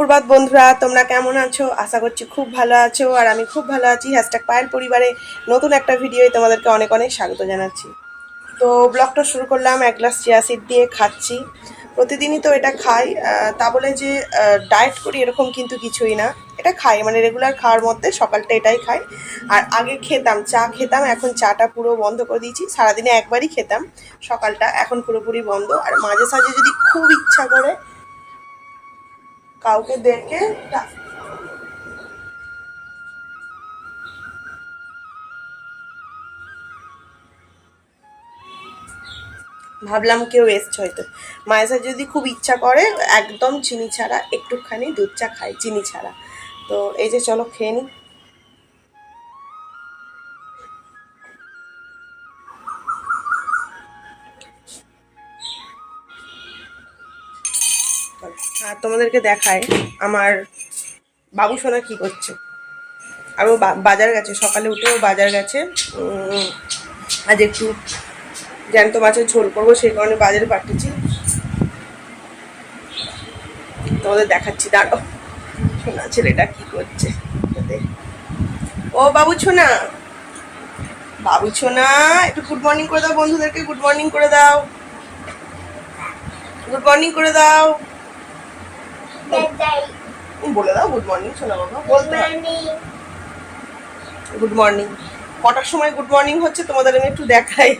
সুপ্রভাত বন্ধুরা, তোমরা কেমন আছো? আশা করছি খুব ভালো আছো, আর আমি খুব ভালো আছি। হ্যাশট্যাগ পায়েল পরিবারে নতুন একটা ভিডিওয় তোমাদেরকে অনেক অনেক স্বাগত জানাচ্ছি। তো ব্লগটা শুরু করলাম, এক গ্লাস চিয়া সিড দিয়ে খাচ্ছি। প্রতিদিনই তো এটা খাই তা বলে যে ডায়েট করি এরকম কিন্তু কিছুই না। এটা খাই মানে রেগুলার খাওয়ার মধ্যে সকালটা এটাই খাই। আর আগে খেতাম, চা খেতাম, এখন চাটা পুরো বন্ধ করে দিয়েছি। সারাদিনে একবারই খেতাম, সকালটা এখন পুরোপুরি বন্ধ। আর মাঝে সাঝে যদি খুব ইচ্ছা করে কাউকে দেখে ভাবলাম কেউ এসছে হয়তো। মায়েসা যদি খুব ইচ্ছা করে, একদম চিনি ছাড়া, একটুখানি দুধ চা খায় চিনি ছাড়া। তো এই যে চলো খেয়ে নিই আর তোমাদেরকে দেখায় আমার বাবু সোনা কি করছে। আর ও বাজার গেছে, সকালে উঠেও বাজার গেছে। আজ একটু জ্যান্ত মাছের ঝোল করব, সেই কারণে বাজারে পাঠিয়েছি। তোমাদের দেখাচ্ছি, দাঁড়াও। সোনা ছেলেটা কি করছে? ও বাবু ছোনা বাবু ছোনা একটু গুড মর্নিং করে দাও বন্ধুদেরকে গুড মর্নিং করে দাও। গুড মর্নিং করে দাও। বলে দাও গুড মর্নিং শোনা বাবা। বলতে গুড মর্নিং কটার সময় গুড মর্নিং হচ্ছে তোমাদের আমি একটু দেখাই।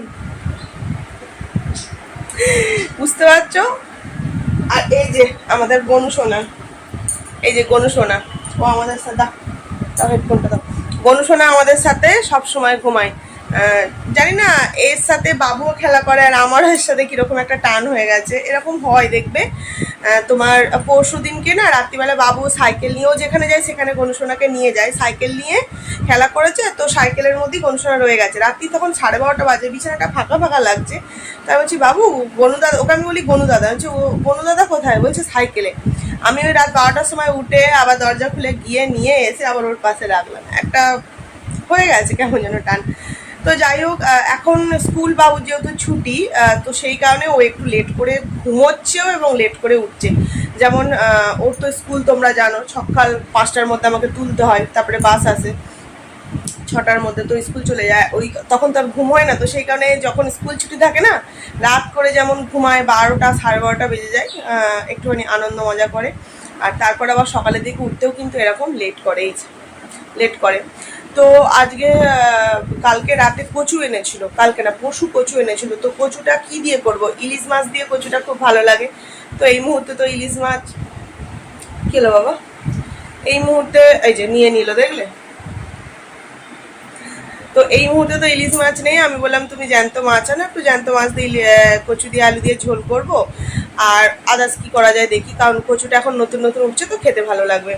বুঝতে পারছ? আর এই যে আমাদের গনু সোনা। এই যে গনু সোনা। ও আমাদের সাথে দাও হেডফোনটা দাও। গনু সোনা আমাদের সাথে সব সময় ঘুমায়। আহ, জানি না এর সাথে বাবুও খেলা করে আর আমারও এর সাথে কীরকম একটা টান হয়ে গেছে। এরকম হয় দেখবে। তোমার পরশু দিনকে না, রাত্রিবেলা বাবু সাইকেল নিয়েও যেখানে যায় সেখানে গনুসোনাকে নিয়ে যায়। সাইকেল নিয়ে খেলা করেছে, তো সাইকেলের মধ্যেই গনুসোনা রয়ে গেছে। রাত্রি তখন সাড়ে বারোটা বাজে, বিছানাটা ফাঁকা ফাঁকা লাগছে। তাই বলছি, বাবু গনু দাদা ওকে আমি বলি গনু দাদা বলছি, ও গনু দাদা কোথায়? বলছে, সাইকেলে। আমি ওই রাত বারোটার সময় উঠে আবার দরজা খুলে গিয়ে নিয়ে এসে আবার ওর পাশে রাখলাম। একটা হয়ে গেছে, কেমন যেন টান। তো যাই হোক এখন স্কুল বাবু যেহেতু ছুটি তো সেই কারণে ও একটু লেট করে ঘুমোচ্ছেও এবং লেট করে উঠছে। যেমন ওর তো স্কুল তোমরা জানো, সকাল পাঁচটার মধ্যে আমাকে তুলতে হয়, তারপরে বাস আসে। ছটার মধ্যে তো স্কুল চলে যায়, ওই তখন তার ঘুম হয় না, তো সেই কারণে যখন স্কুল ছুটি থাকে না, রাত করে যেমন ঘুমায়, বারোটা, সাড়ে বারোটা বেজে যায় একটুখানি আনন্দ মজা করে। আর তারপর আবার সকালের দিকে উঠতেও কিন্তু এরকম লেট করেই লেট করে। তো আজকে কালকে রাতে কচু এনেছিল, কালকে না পশু কচু এনেছিল। তো কচুটা কি দিয়ে করব? ইলিশ মাছ দিয়ে কচুটা খুব ভালো লাগে। তো এই মুহূর্তে তো ইলিশ মাছ কি হলো বাবা? এই মুহূর্তে, এই যে নিয়ে নিল দেখলে? তো এই মুহূর্তে তো ইলিশ মাছ নেই। আমি বললাম, তুমি জ্যান্ত মাছ আনো, একটু জ্যান্ত মাছ দিয়ে কচু দিয়ে আলু দিয়ে ঝোল করব। আর আদার্স কি করা যায় দেখি, কারণ কচুটা এখন নতুন নতুন উঠছে, তো খেতে ভালো লাগবে।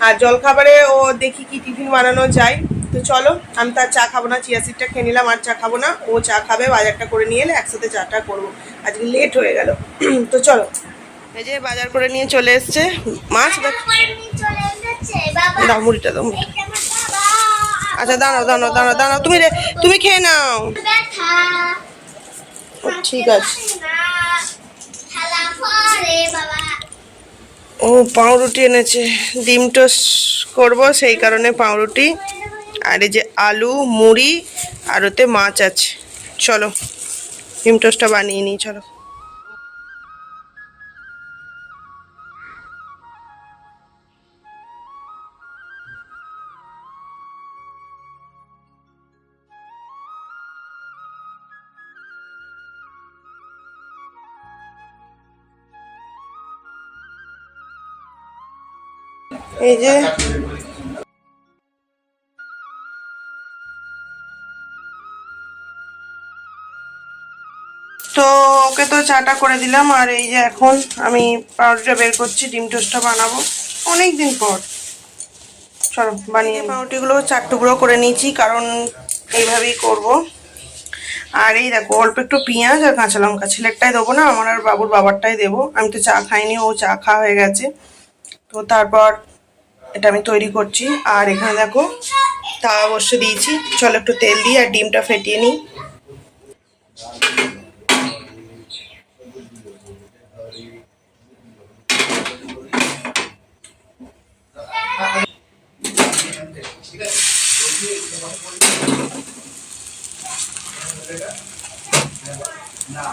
আর জলখাবারে ও দেখি কি টিফিন বানানো যায়। তো চলো আমি তার চা খাব না চিয়া সিডটা খেয়ে নিলাম আর চা খাব না। ও চা খাবে বাজারটা করে নিয়ে এলে একসাথে চাটা করব। আজকে লেট হয়ে গেল। তো চলো। এই যে বাজার করে নিয়ে চলে এসছে। মাছ দাও মুড়িটা দাও আচ্ছা দাঁড়াও দাঁড়াও দাঁড়াও দাঁড়াও। তুমি রে- তুমি খেয়ে নাও। ঠিক আছে। ও পাউরুটি এনেছে। ডিম টোস্ট করব, সেই কারণে পাউরুটি। আর এই যে আলু, মুড়ি, আর ওতে মাছ আছে। চলো, ডিম টোস্টটা বানিয়ে নিই, চলো। এই যে তো ওকে তো চাটা করে দিলাম, আর এই যে এখন আমি পাউরুটিটা বের করছি, ডিম টোস্টটা বানাবো। অনেক দিন পর। চলো, বানিয়ে পাউরুটিগুলো চার টুকরো করে নিয়েছি, কারণ এইভাবেই করব। আর এই দেখো, অল্প একটু পেঁয়াজ আর কাঁচা লঙ্কা। ছেলেরটাই দেবো না, আমার আর বাবুর বাবারটাই দেবো। আমি তো চা খাইনি, ও চা খাওয়া হয়ে গেছে। তো তারপর এটা আমি তৈরি করছি। আর এখানে দেখো তা অবশ্য দিয়েছি। চলো একটু তেল দিই আর ডিমটা ফেটিয়ে নিই। না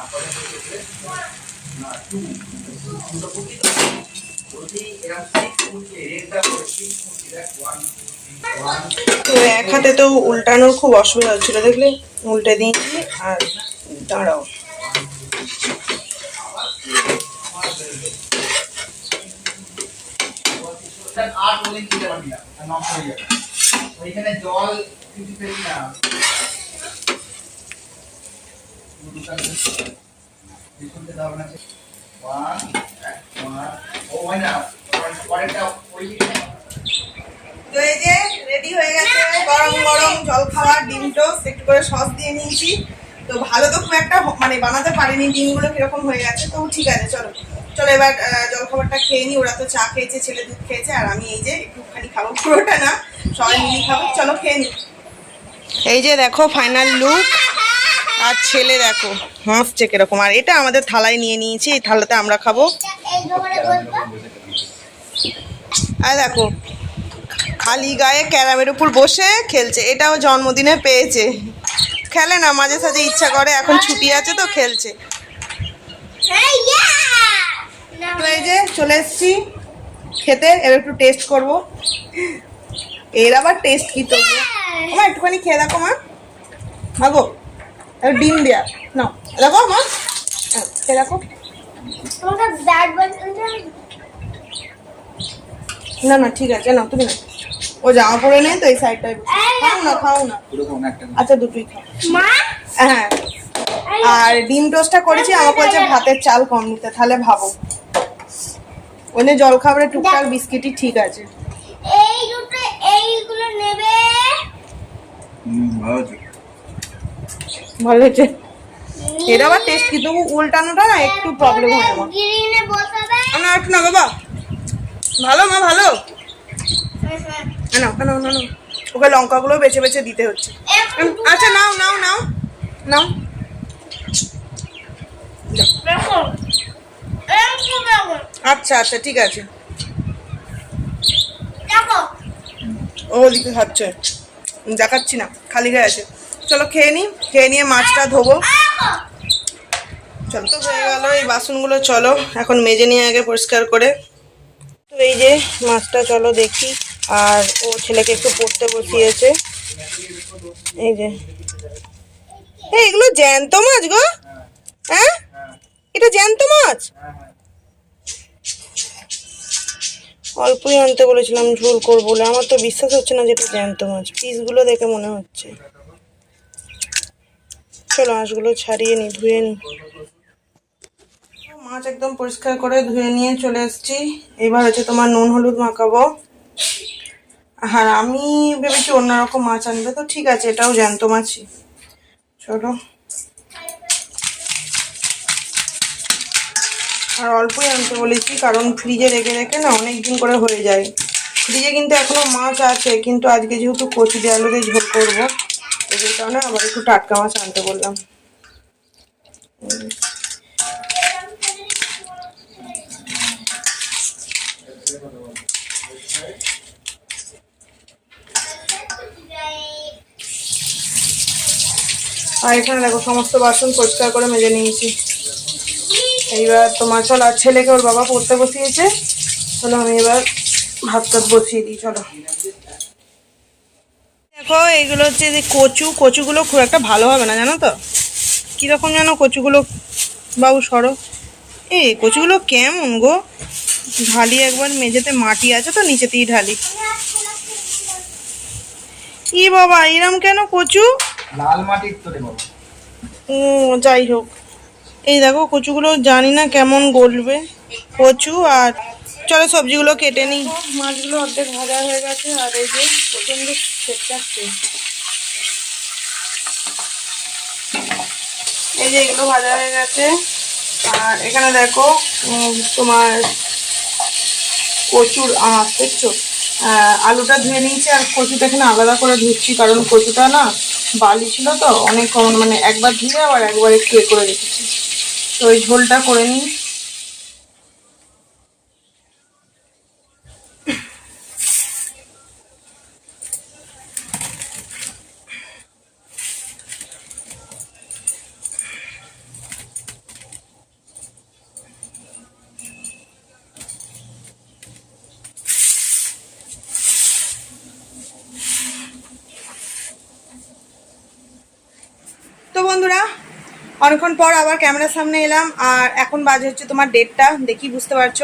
তো এক হাতে তো উল্টানোর খুব অসুবিধা হচ্ছিল দেখলে উল্টে দিয়েছি আর দাঁড়াও হয়ে জল না হয় এই যে রেডি হয়ে গেছে গরম গরম ডিম একটু করে সস দিয়ে নিয়েছি তো ভালো তো খুব একটা মানে বানাতে পারিনি ডিমগুলো কীরকম হয়ে গেছে তো ঠিক আছে চলো চলো এবার জল খাবারটা খেয়ে নি ওরা তো চা ছেলে দুধ খেয়েছে আর আমি এই যে একটুখানি খাব না সবাই মিলে খাব চলো খেয়ে নি এই যে দেখো ফাইনাল লুক আর ছেলে দেখো হাসছে কীরকম আর এটা আমাদের থালায় নিয়ে নিয়েছি এই থালাতে আমরা খাব আর দেখো খালি গায়ে ক্যারামের উপর বসে খেলছে এটাও জন্মদিনে পেয়েছে। খেলে না মাঝে সাঝে ইচ্ছা করে এখন ছুটি আছে তো খেলছে। তো এই যে চলে এসেছি খেতে এবার একটু টেস্ট করব। এর আবার টেস্ট কি তো মা একটুখানি খেয়ে দেখো মা। আর ডিম দেয়া। নাও দেখো মা। হ্যাঁ, খেয়ে দেখো। না না ঠিক আছে না তুমি না ও জামা পরে নেই তো এই সাইডটায় খাও না খাও না। আচ্ছা দুটোই খাও। হ্যাঁ। আর ডিম টোস্টটা করেছি আমাকে বলছে ভাতের চাল কম নিতে তাহলে ভাবো। ওই জল খাবারের টুকটাক বিস্কিটই ঠিক আছে। এই দুটো এইগুলো নেবে? ভালো হয়েছে। এটা আবার টেস্ট কি? তবু উল্টানোটা না একটু প্রবলেম হয় আমার। না একটু না বাবা। ভালো মা ভালো? না না না ওকে লঙ্কাগুলো বেছে বেছে দিতে হচ্ছে। আচ্ছা নাও নাও নাও। নাও। আচ্ছা আচ্ছা ঠিক আছে। ও দিকে খাচ্ছে দেখাচ্ছি না খালি গায়ে আছে। চলো খেয়ে নি খেয়ে নিয়ে মাছটা ধোবো। চলো তো হয়ে গেল এই বাসনগুলো চলো। এখন মেজে নিয়ে আগে পরিষ্কার করে তো এই যে মাছটা চলো দেখি। আর ও ছেলেকে একটু পড়তে বসিয়েছে। এই যে। এগুলো জ্যান্ত মাছ গো। হ্যাঁ? এটা জ্যান্ত মাছ? অল্পই আনতে বলেছিলাম ঝোল করব বলে। আমার তো বিশ্বাস হচ্ছে না যে এটা জ্যান্ত মাছ। পিসগুলো দেখে মনে হচ্ছে। চলো মাছগুলো ছাড়িয়ে নি, ধুয়ে নি। মাছ একদম পরিষ্কার করে ধুয়ে নিয়ে চলে এসেছি। এবার হচ্ছে তোমার নুন হলুদ মাখাবো। আর আমি ভেবেছি অন্যরকম মাছ আনবে, তো ঠিক আছে, এটাও জ্যান্ত মাছই চলো। আর অল্পই আনতে বলেছি, কারণ ফ্রিজে রেখে রেখে না অনেক দিন করে হয়ে যায়। ফ্রিজে কিন্তু এখনও মাছ আছে, কিন্তু আজকে যেহেতু কচি দিয়ে আলু দিয়ে ঝোল করব সেই কারণে আবার একটু টাটকা মাছ আনতে বললাম। আর এখানে দেখো সমস্ত বাসন পরিষ্কার করে মেজে নিয়েছি। এইবার তোমার চলো, আর ছেলেকে ওর বাবা পড়তে বসিয়েছে। চলো আমি এবার ভাত টাত বসিয়ে দিই, চলো। দেখো, এইগুলো হচ্ছে যে কচু। কচুগুলো খুব একটা ভালো হবে না, জানো তো? কীরকম যেন কচুগুলো? বাবু, সরো। এই কচুগুলো কেমন গো? ঢালি একবার মেঝেতে মাটি আছে তো, নিচেতেই ঢালি। ই বাবা, এরম কেন কচু? লাল মাটির তো রে বাবা ও যাই হোক। এই দেখো কচুগুলো জানি না কেমন গলবে। কচু আর চলো সবজিগুলো কেটে নিই। মাছগুলো অর্ধেক ভাজা হয়ে গেছে আর এই যে প্রচণ্ড ছেটকাচ্ছে এই যে এগুলো ভাজা হয়ে গেছে। আর এখানে দেখো উম, তোমার কচুর আঁশ দেখছ আলুটা ধুয়ে নিয়েছি আর কচুটা এখানে আলাদা করে ধুচ্ছি কারণ কচুটা না বালি ছিল তো অনেক মানে একবার ধুয়ে আবার একবার একটু এ করে রেখেছি। তো ওই ঝোলটা করে নিই। বন্ধুরা? অনেকক্ষণ পর আবার ক্যামেরার সামনে এলাম, আর এখন বাজে হচ্ছে তোমার ডেটটা দেখি বুঝতে পারছ?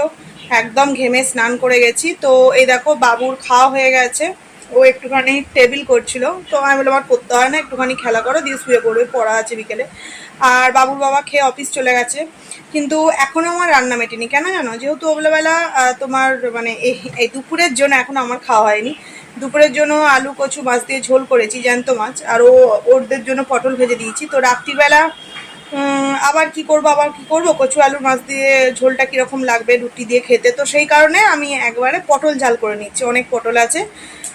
একদম ঘেমে স্নান করে গেছি। তো এই দেখো, বাবুর খাওয়া হয়ে গেছে। ও একটুখানি টেবিল করছিল। তো আমি বললাম, আর করতে হয় না, একটুখানি খেলা করো, দিয়ে শুয়ে পড়বে, পড়া আছে বিকেলে। আর বাবুর বাবা খেয়ে অফিস চলে গেছে। কিন্তু এখনও আমার রান্না মেটেনি। কেন জানো? যেহেতু ওবেলাবেলা তোমার মানে এই দুপুরের জন্য এখনও আমার খাওয়া হয়নি। দুপুরের জন্য আলু, কচু, মাছ দিয়ে ঝোল করেছি, জ্যান্ত মাছ, আর ও ওদের জন্য পটল ভেজে দিয়েছি। তো রাত্রিবেলা আবার কি করব, আবার কি করব? কচু আলুর মাছ দিয়ে ঝোলটা কীরকম লাগবে, রুটি দিয়ে খেতে? তো সেই কারণে আমি একবারে পটল ঝাল করে নিচ্ছি। অনেক পটল আছে।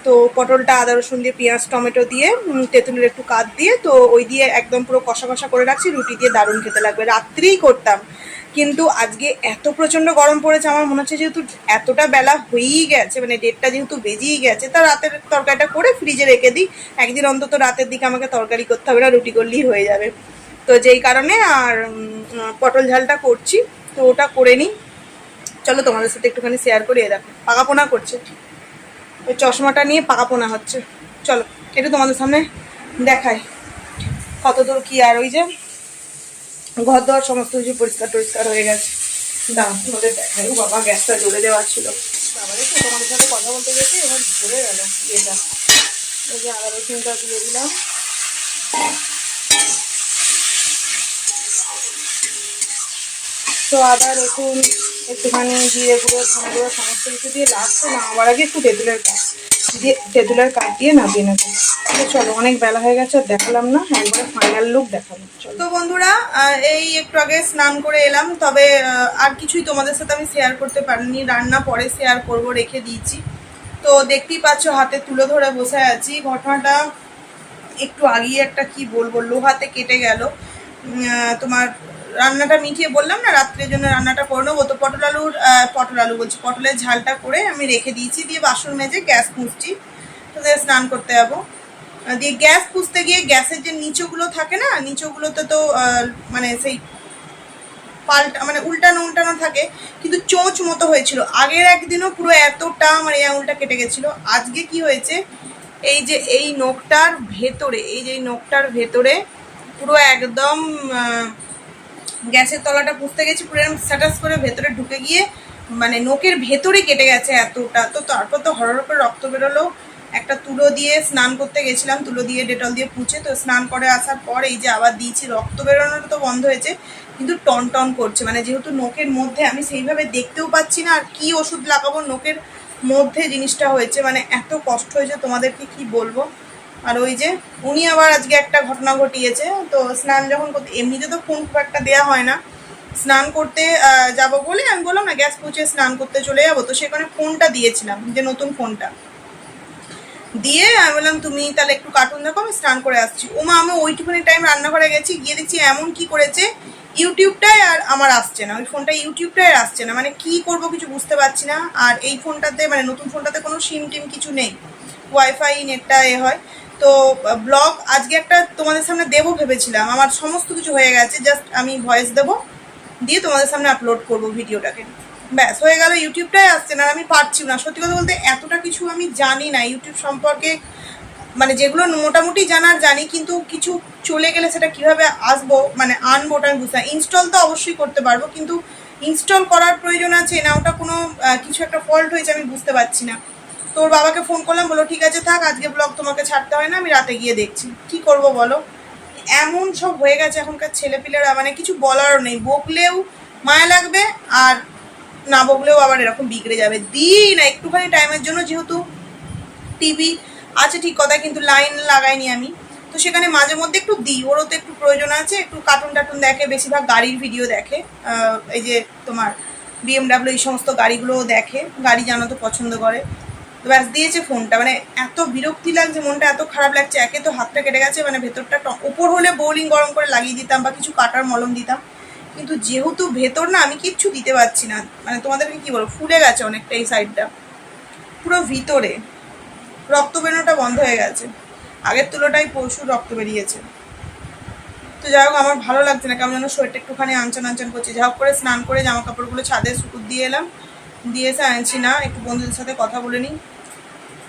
তো পটলটা আদা, রসুন দিয়ে, পেঁয়াজ, টমেটো দিয়ে তেঁতুলের একটু কাত দিয়ে, তো ওই দিয়ে একদম পুরো কষা কষা করে রাখছি। রুটি দিয়ে দারুণ খেতে লাগবে। রাত্রিই করতাম। কিন্তু আজকে এত প্রচণ্ড গরম পড়েছে, আমার মনে হচ্ছে যেহেতু এতটা বেলা হয়েই গেছে মানে ডেটটা যেহেতু বেজেই গেছে, তা রাতের তরকারিটা করে ফ্রিজে রেখে দিই। একদিন অন্তত রাতের দিকে আমাকে তরকারি করতে হবে, না রুটি করলেই হয়ে যাবে। তো যেই কারণে আর পটল ঝালটা করছি, তো ওটা করে নিই। চলো তোমাদের সাথে একটুখানি শেয়ার করি এ দেখো, পাকাপোনা করছে। ওই চশমাটা নিয়ে পাকাপোনা হচ্ছে। চলো এটা তোমাদের সামনে দেখায় কত দূর কি আর ওই যে ঘর দোয়ার সমস্ত কিছু পরিষ্কার টরিষ্কার হয়ে গেছে। না তোমাদের দেখাই। বাবা, গ্যাসটা জ্বলে দেওয়া ছিল। দেখো তোমাদের সাথে কথা বলতে গেছি, এবার ঘুরে গেল। এটা এই যে আদা দিয়ে দিলাম। তো আদা, রসুন, একটুখানি জিরে গুঁড়ো, ধনে গুঁড়ো, সমস্ত কিছু দিয়ে লাস্টে নামাবার আগে একটু তেঁতুলের কাঠ দিয়ে, তেঁতুলের কাঠ দিয়ে নামিয়ে নেব। চলো, অনেক বেলা হয়ে গেছে, আর দেখালাম না, একবারে ফাইনাল লুক চলো। তো বন্ধুরা এই একটু আগে স্নান করে এলাম, তবে আর কিছুই তোমাদের সাথে আমি শেয়ার করতে পারিনি, রান্না পরে শেয়ার করব, রেখে দিয়েছি। তো দেখতেই পাচ্ছ, হাতে তুলে ধরে বসে আছি, ঘটনাটা একটু আগিয়ে একটা কি বলব, লোহাতে কেটে গেল। তোমার রান্নাটা মিটিয়ে বললাম না, রাত্রের জন্য রান্নাটা করে নেব। তো পটল আলুর পটল আলু বলছি, পটলের ঝালটা করে আমি রেখে দিয়েছি, দিয়ে বাসন মেজে গ্যাস মুছছি। তো স্নান করতে যাব। দিয়ে গ্যাস পুষতে গিয়ে গ্যাসের যে নিচোগুলো থাকে না, নিচোগুলোতে তো মানে সেই পাল্টা মানে উল্টানো উল্টানো থাকে, কিন্তু চোঁচ মতো হয়েছিল। আগের একদিনও পুরো এতটা আমার এই আঙুলটা কেটে গেছিল। আজকে কি হয়েছে, এই যে এই নখটার ভেতরে, এই যে এই নখটার ভেতরে পুরো একদম গ্যাসের তলাটা পুষতে গেছি, পুরো স্ট্যাটাস করে ভেতরে ঢুকে গিয়ে মানে নোকের ভেতরে কেটে গেছে এতটা। তো তারপর তো হরহর করে রক্ত বেরোলো। একটা তুলো দিয়ে স্নান করতে গেছিলাম, তুলো দিয়ে ডেটল দিয়ে পুছে তো স্নান করে আসার পর এই যে আবার দিয়েছি, রক্ত বেরোনোটা তো বন্ধ হয়েছে, কিন্তু টন টন করছে। মানে যেহেতু নোকের মধ্যে আমি সেইভাবে দেখতেও পাচ্ছি না, আর কি ওষুধ লাগাবো নোকের মধ্যে জিনিসটা হয়েছে। মানে এত কষ্ট হয়েছে, তোমাদেরকে কি বলব? আর ওই যে উনি আবার আজকে একটা ঘটনা ঘটিয়েছে, তো স্নান যখন করতে এমনিতে তো ফোন খুব একটা দেওয়া হয় না। স্নান করতে যাব বলে আমি বললাম, না গ্যাস পুছে স্নান করতে চলে যাব। তো সেখানে ফোনটা দিয়েছিলাম, যে নতুন ফোনটা দিয়ে আমি বললাম, তুমি তাহলে একটু কার্টুন দেখো, আমি স্নান করে আসছি। ওমা আমি ওইটুকুনি টাইম রান্নাঘরে গেছি, গিয়ে দেখছি এমন কি করেছে ইউটিউবটাই আর আমার আসছে না। ওই ফোনটা ইউটিউবটাই আর আসছে না। মানে কি করব কিছু বুঝতে পারছি না। আর এই ফোনটাতে মানে নতুন ফোনটাতে কোনো সিম টিম কিছু নেই। ওয়াইফাই নেটটা এ হয়। তো ব্লগ আজকে একটা তোমাদের সামনে দেবো ভেবেছিলাম। আমার সমস্ত কিছু হয়ে গেছে জাস্ট আমি ভয়েস দেবো, দিয়ে তোমাদের সামনে আপলোড করব ভিডিওটাকে। ব্যাস, হয়ে গেল, ইউটিউবটাই আসছে না আমি পারছি না। সত্যি কথা বলতে, এতটা কিছু আমি জানি না ইউটিউব সম্পর্কে। মানে যেগুলো মোটামুটি জানার জানি, কিন্তু কিছু চলে গেলে সেটা কীভাবে আসব মানে আনব ওটা আমি বুঝতে ইনস্টল তো অবশ্যই করতে পারব, কিন্তু ইনস্টল করার প্রয়োজন আছে, না ওটা কোনো কিছু একটা ফল্ট হয়েছে আমি বুঝতে পারছি না। তো ওর বাবাকে ফোন করলাম বলো ঠিক আছে, থাক, আজকে ব্লগ তোমাকে ছাড়তে হয় না, আমি রাতে গিয়ে দেখছি। কি করব বলো? এমন সব হয়ে গেছে এখনকার ছেলেপিলেরা মানে কিছু বলারও নেই। বকলেও মায়া লাগবে আর না বকলেও আবার এরকম বিগড়ে যাবে। দিই না একটুখানি টাইমের জন্য যেহেতু টিভি আছে ঠিক কথা কিন্তু লাইন লাগাইনি আমি। তো সেখানে মাঝে মধ্যে একটু দিই, ওরও তো একটু প্রয়োজন আছে, একটু কার্টুন টার্টুন দেখে, বেশিরভাগ গাড়ির ভিডিও দেখে এই যে তোমার বিএমডাব্লিউ এই সমস্ত গাড়িগুলোও দেখে, গাড়ি জানো তো পছন্দ করে। তো ব্যাস, দিয়েছে ফোনটা। মানে এত বিরক্তি লাগছে, মনটা এত খারাপ লাগছে, একে তো হাতটা কেটে গেছে মানে ভেতরটা ওপর হলে বোলিং গরম করে লাগিয়ে দিতাম বা কিছু কাটার মলম দিতাম। কিন্তু যেহেতু ভেতর না, আমি কিচ্ছু দিতে পারছি না। মানে তোমাদেরকে কি বলব, ফুলে গেছে অনেকটা এই সাইডটা পুরো ভিতরে। রক্ত বেরোনোটা বন্ধ হয়ে গেছে। আগের তুলোটাই প্রচুর রক্ত বেরিয়েছে। তো যাই হোক, আমার ভালো লাগছে না, কেমন যেন শরীরটা একটুখানি আনচান আনচান করছে যা করে স্নান করে জামা কাপড়গুলো ছাদে শুকুর দিয়ে এলাম। দিয়ে এসে আনছি না, একটু বন্ধুদের সাথে কথা বলে নিই।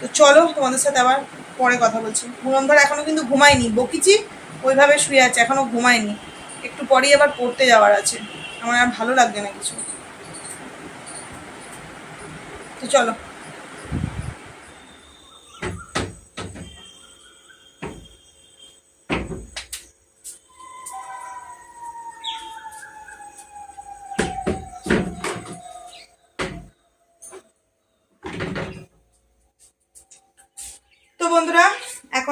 তো চলো, তোমাদের সাথে আবার পরে কথা বলছি। ধর এখনও কিন্তু ঘুমায়নি। বকিছি ওইভাবে শুয়ে আছে এখনও ঘুমায়নি। একটু পরেই আবার পড়তে যাওয়ার আছে। আমার আর ভালো লাগবে না কিছু। তো চলো।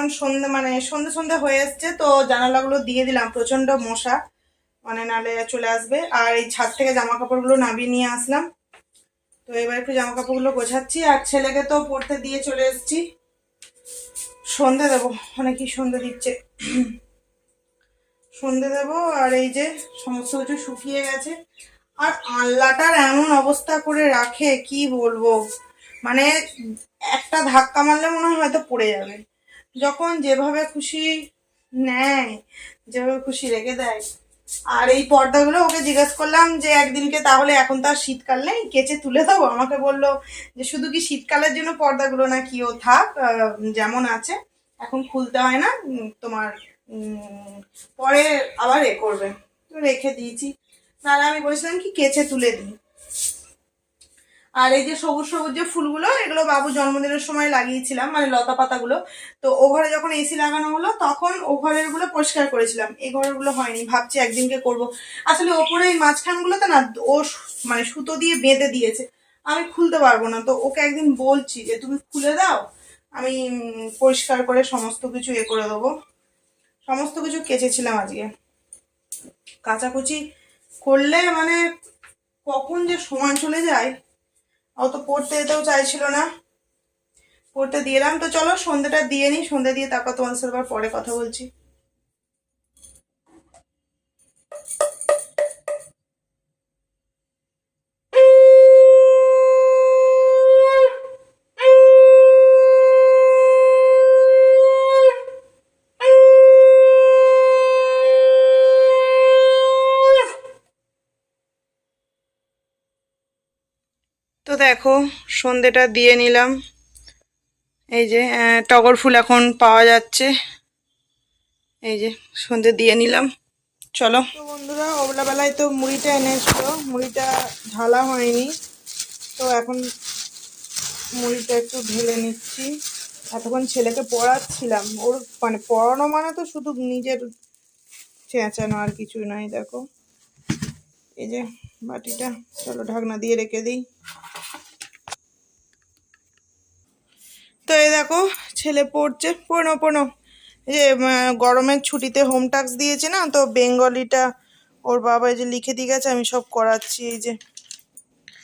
এখন সন্ধ্যে মানে সন্ধ্যে সন্ধ্যে হয়ে এসছে, তো জানালাগুলো দিয়ে দিলাম প্রচণ্ড মশা। মানে নালে চলে আসবে। আর এই ছাদ থেকে জামা কাপড়গুলো নামিয়ে নিয়ে আসলাম। তো এবার একটু জামা কাপড়গুলো গোছাচ্ছি। আর ছেলেকে তো পড়তে দিয়ে চলে এসছি। সন্ধে দেবো। অনেকই সন্ধে দিচ্ছে? সন্ধে দেবো। আর এই যে সমস্ত কিছু শুকিয়ে গেছে। আর আল্লাটার এমন অবস্থা করে রাখে, কি বলব? মানে একটা ধাক্কা মারলে মনে হয় হয়তো পড়ে যাবে। যখন যেভাবে খুশি নেয়, যেভাবে খুশি রেখে দেয়। আর এই পর্দাগুলো ওকে জিজ্ঞেস করলাম যে, একদিনকে তাহলে এখন তো আর শীতকাল নেই? কেচে তুলে দেবো আমাকে বলল যে, শুধু কি শীতকালের জন্য পর্দাগুলো নাকি? ও থাক যেমন আছে, এখন খুলতে হয় না তোমার পরে আবার এ করবে। তো রেখে দিয়েছি। নাহলে আমি বলেছিলাম কি, কেচে তুলে দিই। আর এই যে সবুজ সবুজ যে ফুলগুলো, এগুলো বাবু জন্মদিনের সময় লাগিয়েছিলাম মানে লতা পাতাগুলো। তো ও ঘরে যখন এসি লাগানো হলো, তখন ও ঘরেরগুলো পরিষ্কার করেছিলাম। এই ঘরেরগুলো হয়নি, ভাবছি একদিনকে করব। আসলে ওপরে এই মাঝখানগুলোতে না, ও মানে সুতো দিয়ে বেঁধে দিয়েছে। আমি খুলতে পারব না। তো ওকে একদিন বলছি যে, তুমি খুলে দাও, আমি পরিষ্কার করে সমস্ত কিছু এ করে দেবো। সমস্ত কিছু কেচেছিলাম আজকে। কাচাকুচি করলে মানে কখন যে সময় চলে যায় ও তো পড়তে যেতেও চাইছিল না। পড়তে দিলাম তো চলো, সন্ধ্যেটা দিয়ে নিই সন্ধ্যে দিয়ে তারপর তোমাদের সাথে পরে কথা বলছি। দেখো, সন্ধেটা দিয়ে নিলাম। এই যে টগর ফুল এখন পাওয়া যাচ্ছে। এই যে, সন্ধে দিয়ে নিলাম। চলো। বন্ধুরা ওবেলাবেলায় তো মুড়িটা এনেছিল মুড়িটা ঢালা হয়নি। তো এখন মুড়িটা একটু ঢেলে নিচ্ছি। এতক্ষণ ছেলেকে পড়াচ্ছিলাম। ওর মানে পড়ানো মানে তো শুধু নিজের চেঁচানো আর কিছু নয়, দেখো। এই যে, বাটিটা, চলো ঢাকনা দিয়ে রেখে দিই। তো এই দেখো ছেলে পড়ছে পড়ো পড়ো। যে গরমের ছুটিতে হোম টাস্ক দিয়েছে না তো বেঙ্গলিটা ওর বাবা এই যে লিখে দিয়ে গেছে আমি সব করাচ্ছি এই যে।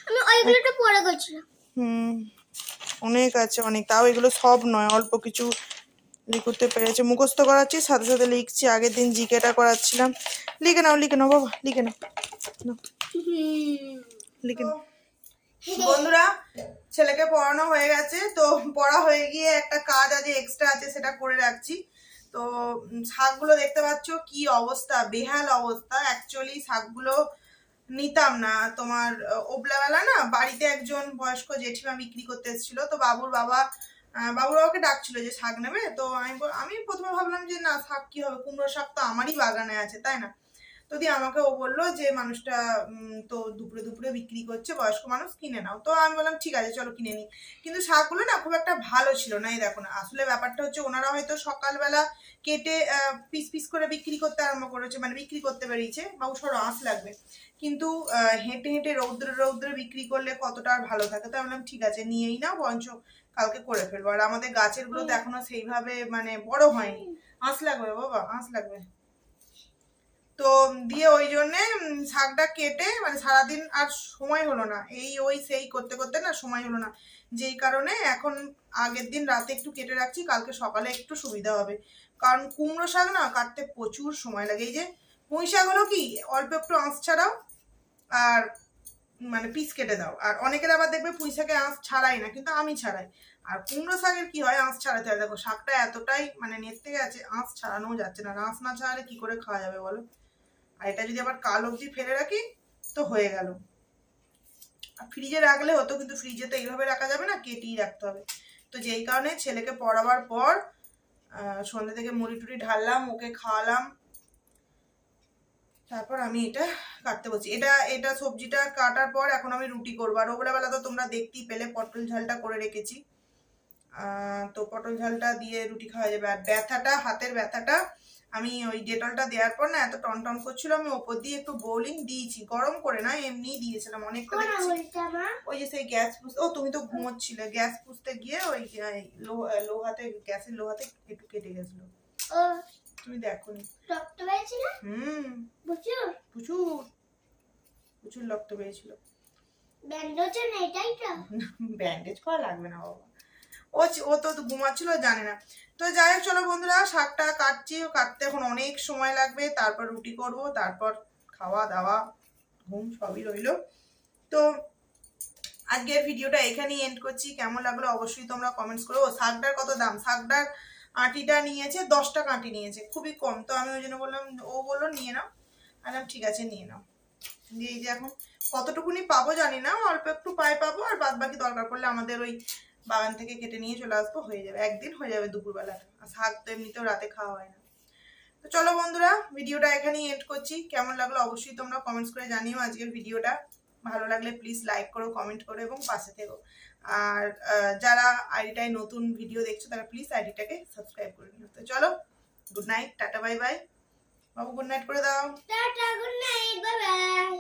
আমি ওইগুলোটা পরে গেছিলাম হুম অনেক আছে অনেক। তাও এগুলো সব নয় অল্প কিছু লিখতে পেরেছে। মুখস্থ করাচ্ছি সাথে সাথে লিখছি আগের দিন জিকেটা করাচ্ছিলাম। লিখে নাও লিখে নাও বাবা লিখে নাও, লিখে নাও। বন্ধুরা ছেলেকে পড়ানো হয়ে গেছে, তো পড়া হয়ে গিয়ে একটা কাজ আছে এক্সট্রা আছে সেটা করে রাখছি। তো শাকগুলো দেখতে পাচ্ছ কি অবস্থা, বেহাল অবস্থা। অ্যাকচুয়ালি শাকগুলো নিতাম না। তোমার ওবলাবেলা না বাড়িতে একজন বয়স্ক জেঠিমা বিক্রি করতে এসেছিল। তো বাবুর বাবা বাবুর বাবাকে ডাকছিল যে শাক নেবে। তো আমি আমি প্রথমে ভাবলাম যে না, শাক কি হবে? কুমড়ো শাক তো আমারই বাগানে আছে, তাই না? তো দিয়ে আমাকে ও বলল যে মানুষটা তো দুপুরে দুপুরে বিক্রি করছে বয়স্ক মানুষ কিনে নাও। তো আমি বললাম ঠিক আছে চলো কিনে নিই। কিন্তু শাকগুলো না খুব একটা ভালো ছিল না এই দেখো না। আসলে ব্যাপারটা হচ্ছে ওনারা হয়তো সকালবেলা কেটে পিস পিস করে বিক্রি করতে আরম্ভ করেছে মানে বিক্রি করতে বেরিয়েছে বাবু সর আঁশ লাগবে। কিন্তু হেঁটে হেঁটে রৌদ্রে রৌদ্রে বিক্রি করলে কতটা আর ভালো থাকে? তো আমি বললাম ঠিক আছে নিয়েই নাও বঞ্চ কালকে করে ফেলব। আর আমাদের গাছেরগুলো তো এখনও সেইভাবে মানে বড় হয়নি। আঁশ লাগবে বাবা আঁশ লাগবে। তো দিয়ে ওই জন্যে শাকটা কেটে মানে সারাদিন আর সময় হলো না। এই, ওই, সেই করতে করতে না সময় হলো না। যেই কারণে এখন আগের দিন রাতে একটু কেটে রাখছি, কালকে সকালে একটু সুবিধা হবে। কারণ কুমড়ো শাক না কাটতে প্রচুর সময় লাগে। এই যে পুঁই শাক হলো কি, অল্প একটু আঁশ ছাড়াও আর মানে পিস কেটে দাও। আর অনেকের আবার দেখবে পুঁই শাকে আঁশ ছাড়াই না, কিন্তু আমি ছাড়াই। আর কুমড়ো শাকের কি হয়, আঁশ ছাড়াতে হয়। দেখো, শাকটা এতটাই মানে নেড়তে গেছে, আঁশ ছাড়ানোও যাচ্ছে না। আঁশ না ছাড়ালে কি করে খাওয়া যাবে বলো? আর এটা যদি আবার কাল অবধি ফেলে রাখি, তো হয়ে গেল। আর ফ্রিজে রাখলে হতো কিন্তু ফ্রিজে তো এইভাবে রাখা যাবে না, কেটেই রাখতে হবে। তো যেই কারণে ছেলেকে পড়াবার পর সন্ধ্যে থেকে মুড়ি টুড়ি ঢাললাম, ওকে খাওয়ালাম। তারপর আমি এটা কাটতে বলছি। এটা এটা সবজিটা কাটার পর এখন আমি রুটি করব। আর ওবেলাবেলা তো তোমরা দেখতেই পেলে, পটল ঝালটা করে রেখেছি। তো পটল ঝালটা দিয়ে রুটি খাওয়া যাবে। আর ব্যথাটা, হাতের ব্যথাটা আমি ওই ডেটলটা দেওয়ার পর না এত টন টন করছিল আমি ওপর দিয়ে একটু বোলিং দিয়েছি। গরম করে না এমনিই দিয়েছিলাম অনেকটা ওই যে সেই গ্যাস পুষতে ও তুমি তো ঘুমোচ্ছিলে গ্যাস পুষতে গিয়ে ওই লোহাতে গ্যাসের লোহাতে একটু কেটে গেছিল। তুমি দেখো হুম। বুঝছ প্রচুর। প্রচুর রক্ত পেয়েছিল ব্যান্ডেজ না এটাই তো? ব্যান্ডেজ করা লাগবে না বাবা। ও ও তো ঘুমাচ্ছিল জানে না। তো যাই হোক, চলো বন্ধুরা, শাকটা কাটছি। কাটতে এখন অনেক সময় লাগবে। তারপর রুটি করব, তারপর খাওয়া দাওয়া, ঘুম সবই রইল। তো আজকের ভিডিওটা এখানেই এন্ড করছি। কেমন লাগল অবশ্যই তোমরা কমেন্টস করো। শাকটার কত দাম? শাকটার আঁটিটা নিয়েছে, দশটা কাঁটি নিয়েছে, খুবই কম। তো আমি ওই জন্য বললাম, ও বলল, নিয়ে নাও। আমি ঠিক আছে, নিয়ে নাও। দিয়ে এই যে এখন কতটুকুনি পাবো জানি না। অল্প একটু পাই পাবো, আর বাদ বাকি দরকার পড়লে আমাদের ওই বাগান থেকে কেটে নিয়ে চলে আসব, হয়ে যাবে, একদিন হয়ে যাবে দুপুরবেলা। আর শাক তো এমনিতেও রাতে খাওয়া হয় না। তো চলো বন্ধুরা, ভিডিওটা এখানেই এন্ড করছি। কেমন লাগল অবশ্যই তোমরা কমেন্টস করে জানিও আজকের ভিডিওটা। ভালো লাগলে প্লিজ লাইক করো কমেন্ট করো এবং পাশে থেকো। আর যারা আইডিটায় নতুন ভিডিও দেখছ, তারা প্লিজ আইডিটাকে সাবস্ক্রাইব করে নিও। তো চলো good night tata bye bye বাবু গুড নাইট করে দাও। Tata good night bye bye.